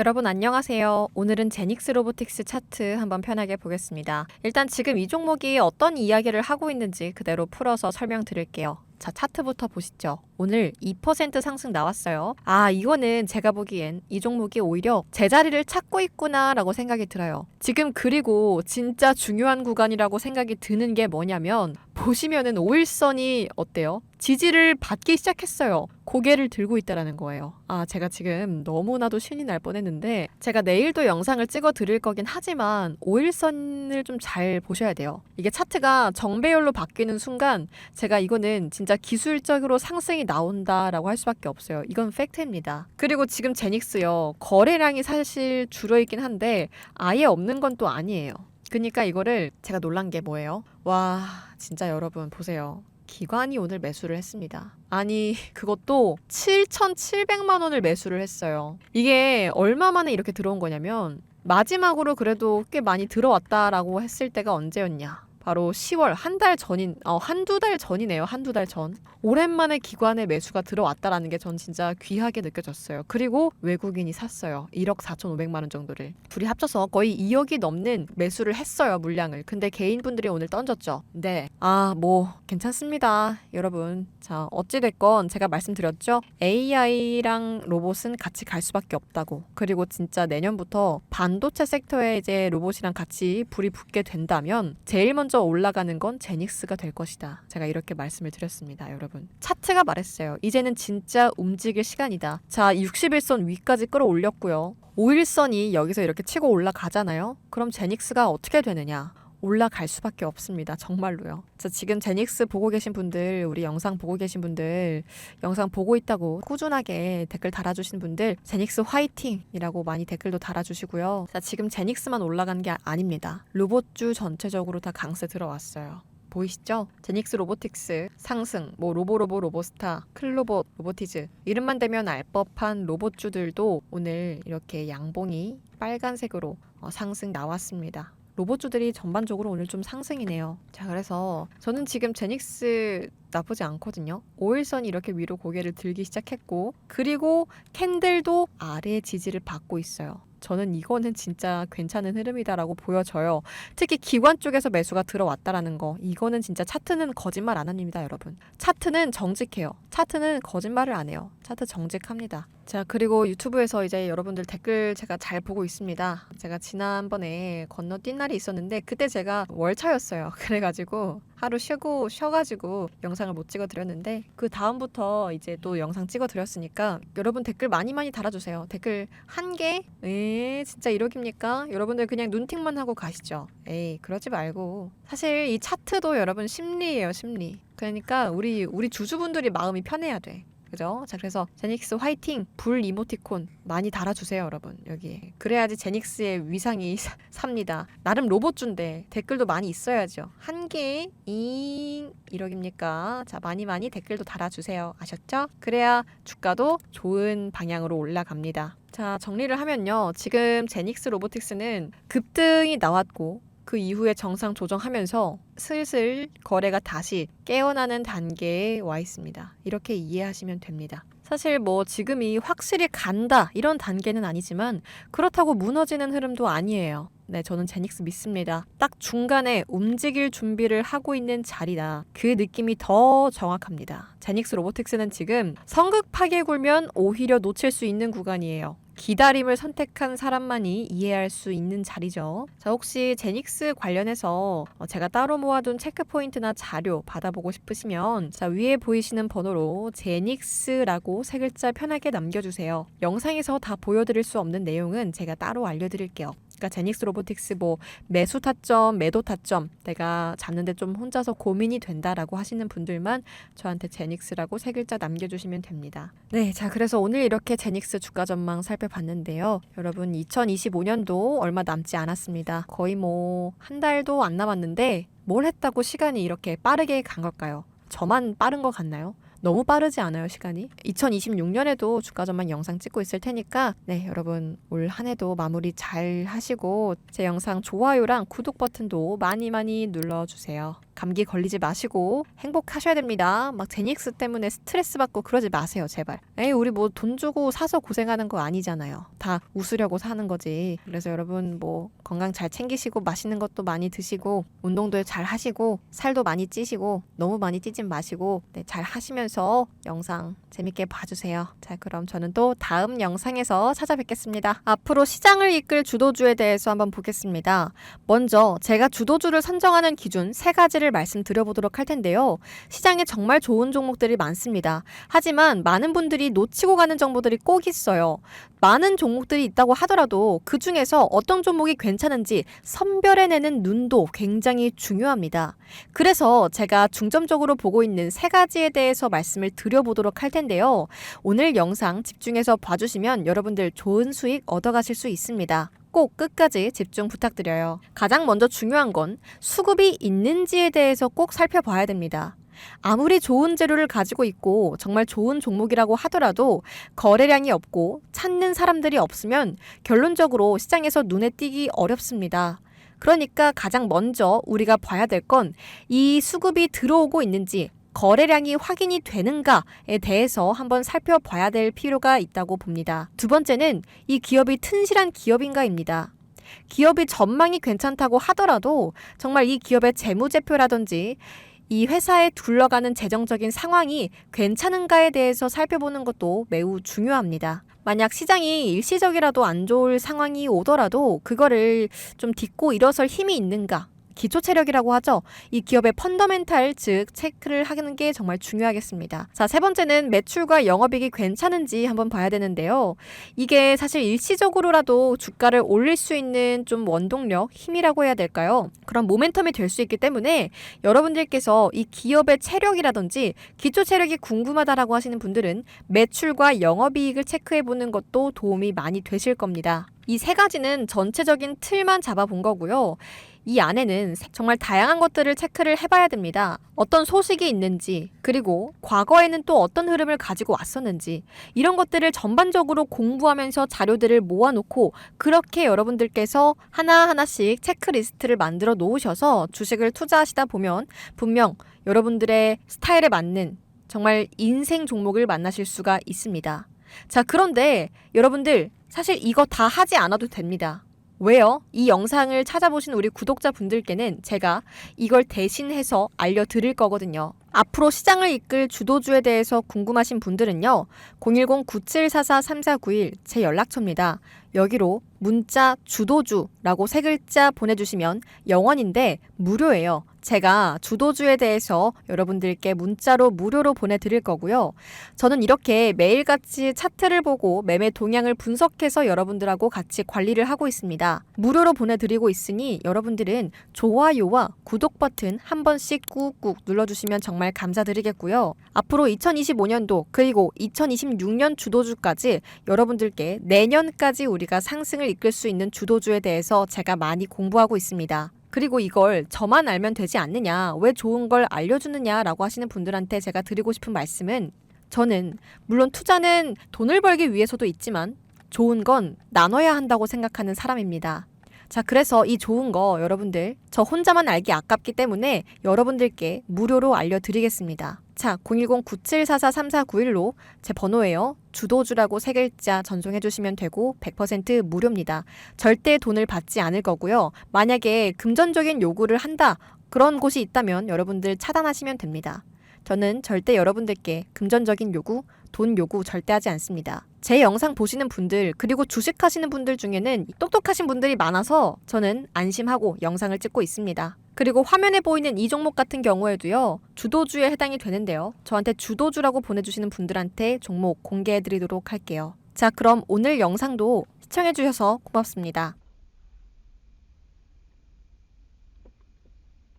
여러분 안녕하세요. 오늘은 제닉스 로보틱스 차트 한번 편하게 보겠습니다. 일단 지금 이 종목이 어떤 이야기를 하고 있는지 그대로 풀어서 설명드릴게요. 자, 차트부터 보시죠. 오늘 2% 상승 나왔어요. 아, 이거는 제가 보기엔 이 종목이 오히려 제자리를 찾고 있구나라고 생각이 들어요. 지금 그리고 진짜 중요한 구간이라고 생각이 드는 게 뭐냐면 보시면은 5일선이 어때요? 지지를 받기 시작했어요. 고개를 들고 있다라는 거예요. 아, 제가 지금 너무나도 신이 날 뻔했는데 제가 내일도 영상을 찍어 드릴 거긴 하지만 5일선을 좀 잘 보셔야 돼요. 이게 차트가 정배열로 바뀌는 순간 제가 이거는 진짜 기술적으로 상승이 나온다라고 할 수밖에 없어요. 이건 팩트입니다. 그리고 지금 제닉스요. 거래량이 사실 줄어 있긴 한데 아예 없는 건 또 아니에요. 그러니까 이거를 제가 놀란 게 뭐예요? 와, 진짜 여러분 보세요. 기관이 오늘 매수를 했습니다. 아니, 그것도 7,700만 원을 매수를 했어요. 이게 얼마 만에 이렇게 들어온 거냐면 마지막으로 그래도 꽤 많이 들어왔다라고 했을 때가 언제였냐? 바로 10월 한 달 전인 어 한두 달 전이네요. 한두 달 전. 오랜만에 기관의 매수가 들어왔다라는 게 전 진짜 귀하게 느껴졌어요. 그리고 외국인이 샀어요. 1억 4,500만 원 정도를. 둘이 합쳐서 거의 2억이 넘는 매수를 했어요, 물량을. 근데 개인분들이 오늘 던졌죠. 네. 아, 뭐 괜찮습니다. 여러분. 자, 어찌 됐건 제가 말씀드렸죠. AI랑 로봇은 같이 갈 수밖에 없다고. 그리고 진짜 내년부터 반도체 섹터에 이제 로봇이랑 같이 불이 붙게 된다면 제일 먼저 올라가는 건 제닉스가 될 것이다. 제가 이렇게 말씀을 드렸습니다, 여러분. 차트가 말했어요. 이제는 진짜 움직일 시간이다. 자, 61선 위까지 끌어올렸고요. 5일선이 여기서 이렇게 치고 올라가잖아요. 그럼 제닉스가 어떻게 되느냐? 올라갈 수밖에 없습니다. 정말로요. 자, 지금 제닉스 보고 계신 분들, 우리 영상 보고 계신 분들, 영상 보고 있다고 꾸준하게 댓글 달아주신 분들, 제닉스 화이팅이라고 많이 댓글도 달아주시고요. 자, 지금 제닉스만 올라간 게 아닙니다. 로봇주 전체적으로 다 강세 들어왔어요. 보이시죠? 제닉스 로보틱스 상승, 뭐 로보로보 로보스타, 클로봇, 로보티즈 이름만 대면 알 법한 로봇주들도 오늘 이렇게 양봉이 빨간색으로 어, 상승 나왔습니다. 로봇주들이 전반적으로 오늘 좀 상승이네요. 자, 그래서 저는 지금 제닉스 나쁘지 않거든요. 5일선이 이렇게 위로 고개를 들기 시작했고, 그리고 캔들도 아래 지지를 받고 있어요. 저는 이거는 진짜 괜찮은 흐름이다라고 보여져요. 특히 기관 쪽에서 매수가 들어왔다라는 거. 이거는 진짜 차트는 거짓말 안 합니다, 여러분. 차트는 정직해요. 차트는 거짓말을 안 해요. 차트 정직합니다. 자, 그리고 유튜브에서 이제 여러분들 댓글 제가 잘 보고 있습니다. 제가 지난번에 건너뛴 날이 있었는데 그때 제가 월차였어요. 그래가지고 하루 쉬고 쉬어가지고 영상을 못 찍어 드렸는데 그 다음부터 이제 또 영상 찍어 드렸으니까 여러분 댓글 많이 많이 달아주세요. 댓글 한 개? 에 진짜 이러깁니까? 여러분들 그냥 눈팅만 하고 가시죠. 에이 그러지 말고 사실 이 차트도 여러분 심리예요 심리. 그러니까 우리 우리 주주분들이 마음이 편해야 돼. 그죠? 자, 그래서 제닉스 화이팅! 불 이모티콘 많이 달아주세요, 여러분. 여기. 그래야지 제닉스의 위상이 삽니다. 나름 로봇주인데 댓글도 많이 있어야죠. 한 개, 잉, 이러깁니까? 자, 많이 많이 댓글도 달아주세요. 아셨죠? 그래야 주가도 좋은 방향으로 올라갑니다. 자, 정리를 하면요. 지금 제닉스 로보틱스는 급등이 나왔고, 그 이후에 정상 조정하면서 슬슬 거래가 다시 깨어나는 단계에 와 있습니다. 이렇게 이해하시면 됩니다. 사실 뭐 지금이 확실히 간다 이런 단계는 아니지만 그렇다고 무너지는 흐름도 아니에요. 네, 저는 제닉스 믿습니다. 딱 중간에 움직일 준비를 하고 있는 자리다. 그 느낌이 더 정확합니다. 제닉스 로보틱스는 지금 성극 파괴 굴면 오히려 놓칠 수 있는 구간이에요. 기다림을 선택한 사람만이 이해할 수 있는 자리죠. 자, 혹시 제닉스 관련해서 어, 제가 따로 모아둔 체크 포인트나 자료 받아보고 싶으시면 자, 위에 보이시는 번호로 제닉스라고 세 글자 편하게 남겨주세요. 영상에서 다 보여드릴 수 없는 내용은 제가 따로 알려드릴게요. 그러니까 제닉스 로보틱스 뭐 매수 타점, 매도 타점 내가 잡는데 좀 혼자서 고민이 된다라고 하시는 분들만 저한테 제닉스라고 세 글자 남겨주시면 됩니다. 네, 자 그래서 오늘 이렇게 제닉스 주가 전망 살펴봤는데요. 여러분 2025년도 얼마 남지 않았습니다. 거의 뭐 한 달도 안 남았는데 뭘 했다고 시간이 이렇게 빠르게 간 걸까요? 저만 빠른 것 같나요? 너무 빠르지 않아요, 시간이? 2026년에도 주가 전망 영상 찍고 있을 테니까 네, 여러분 올 한 해도 마무리 잘 하시고 제 영상 좋아요랑 구독 버튼도 많이 많이 눌러 주세요. 감기 걸리지 마시고 행복하셔야 됩니다. 막 제닉스 때문에 스트레스 받고 그러지 마세요, 제발. 에이, 우리 뭐 돈 주고 사서 고생하는 거 아니잖아요. 다 웃으려고 사는 거지. 그래서 여러분 뭐 건강 잘 챙기시고 맛있는 것도 많이 드시고 운동도 잘 하시고 살도 많이 찌시고 너무 많이 찌진 마시고 네, 잘 하시면서 영상 재밌게 봐주세요. 자, 그럼 저는 또 다음 영상에서 찾아뵙겠습니다. 앞으로 시장을 이끌 주도주에 대해서 한번 보겠습니다. 먼저 제가 주도주를 선정하는 기준 세 가지 를 말씀드려보도록 할 텐데요. 시장에 정말 좋은 종목들이 많습니다. 하지만 많은 분들이 놓치고 가는 정보들이 꼭 있어요. 많은 종목들이 있다고 하더라도 그 중에서 어떤 종목이 괜찮은지 선별해내는 눈도 굉장히 중요합니다. 그래서 제가 중점적으로 보고 있는 세 가지에 대해서 말씀을 드려보도록 할 텐데요. 오늘 영상 집중해서 봐주시면 여러분들 좋은 수익 얻어가실 수 있습니다. 꼭 끝까지 집중 부탁드려요. 가장 먼저 중요한 건 수급이 있는지에 대해서 꼭 살펴봐야 됩니다. 아무리 좋은 재료를 가지고 있고 정말 좋은 종목이라고 하더라도 거래량이 없고 찾는 사람들이 없으면 결론적으로 시장에서 눈에 띄기 어렵습니다. 그러니까 가장 먼저 우리가 봐야 될 건 이 수급이 들어오고 있는지 거래량이 확인이 되는가에 대해서 한번 살펴봐야 될 필요가 있다고 봅니다. 두 번째는 이 기업이 튼실한 기업인가입니다. 기업이 전망이 괜찮다고 하더라도 정말 이 기업의 재무제표라든지 이 회사에 둘러가는 재정적인 상황이 괜찮은가에 대해서 살펴보는 것도 매우 중요합니다. 만약 시장이 일시적이라도 안 좋을 상황이 오더라도 그거를 좀 딛고 일어설 힘이 있는가 기초 체력이라고 하죠. 이 기업의 펀더멘탈 즉 체크를 하는 게 정말 중요하겠습니다. 자, 세 번째는 매출과 영업이익이 괜찮은지 한번 봐야 되는데요. 이게 사실 일시적으로라도 주가를 올릴 수 있는 좀 원동력, 힘이라고 해야 될까요? 그런 모멘텀이 될 수 있기 때문에 여러분들께서 이 기업의 체력이라든지 기초 체력이 궁금하다라고 하시는 분들은 매출과 영업이익을 체크해 보는 것도 도움이 많이 되실 겁니다. 이 세 가지는 전체적인 틀만 잡아본 거고요. 이 안에는 정말 다양한 것들을 체크를 해봐야 됩니다. 어떤 소식이 있는지, 그리고 과거에는 또 어떤 흐름을 가지고 왔었는지, 이런 것들을 전반적으로 공부하면서 자료들을 모아놓고, 그렇게 여러분들께서 하나하나씩 체크리스트를 만들어 놓으셔서 주식을 투자하시다 보면 분명 여러분들의 스타일에 맞는 정말 인생 종목을 만나실 수가 있습니다. 자, 그런데 여러분들 사실 이거 다 하지 않아도 됩니다. 왜요? 이 영상을 찾아보신 우리 구독자분들께는 제가 이걸 대신해서 알려드릴 거거든요. 앞으로 시장을 이끌 주도주에 대해서 궁금하신 분들은요. 010-9744-3491 제 연락처입니다. 여기로 문자 주도주라고 세 글자 보내주시면 영원인데 무료예요. 제가 주도주에 대해서 여러분들께 문자로 무료로 보내드릴 거고요. 저는 이렇게 매일같이 차트를 보고 매매 동향을 분석해서 여러분들하고 같이 관리를 하고 있습니다. 무료로 보내드리고 있으니 여러분들은 좋아요와 구독 버튼 한 번씩 꾹꾹 눌러주시면 정말 감사드리겠고요. 앞으로 2025년도 그리고 2026년 주도주까지 여러분들께 내년까지 우리가 상승을 이끌 수 있는 주도주에 대해서 제가 많이 공부하고 있습니다. 그리고 이걸 저만 알면 되지 않느냐, 왜 좋은 걸 알려주느냐라고 하시는 분들한테 제가 드리고 싶은 말씀은 저는 물론 투자는 돈을 벌기 위해서도 있지만 좋은 건 나눠야 한다고 생각하는 사람입니다. 자, 그래서 이 좋은 거 여러분들 저 혼자만 알기 아깝기 때문에 여러분들께 무료로 알려드리겠습니다. 자, 010-9744-3491로 제 번호예요. 주도주라고 세 글자 전송해 주시면 되고 100% 무료입니다. 절대 돈을 받지 않을 거고요. 만약에 금전적인 요구를 한다. 그런 곳이 있다면 여러분들 차단하시면 됩니다. 저는 절대 여러분들께 금전적인 요구, 돈 요구 절대 하지 않습니다. 제 영상 보시는 분들, 그리고 주식 하시는 분들 중에는 똑똑하신 분들이 많아서 저는 안심하고 영상을 찍고 있습니다. 그리고 화면에 보이는 이 종목 같은 경우에도요, 주도주에 해당이 되는데요. 저한테 주도주라고 보내주시는 분들한테 종목 공개해드리도록 할게요. 자, 그럼 오늘 영상도 시청해주셔서 고맙습니다.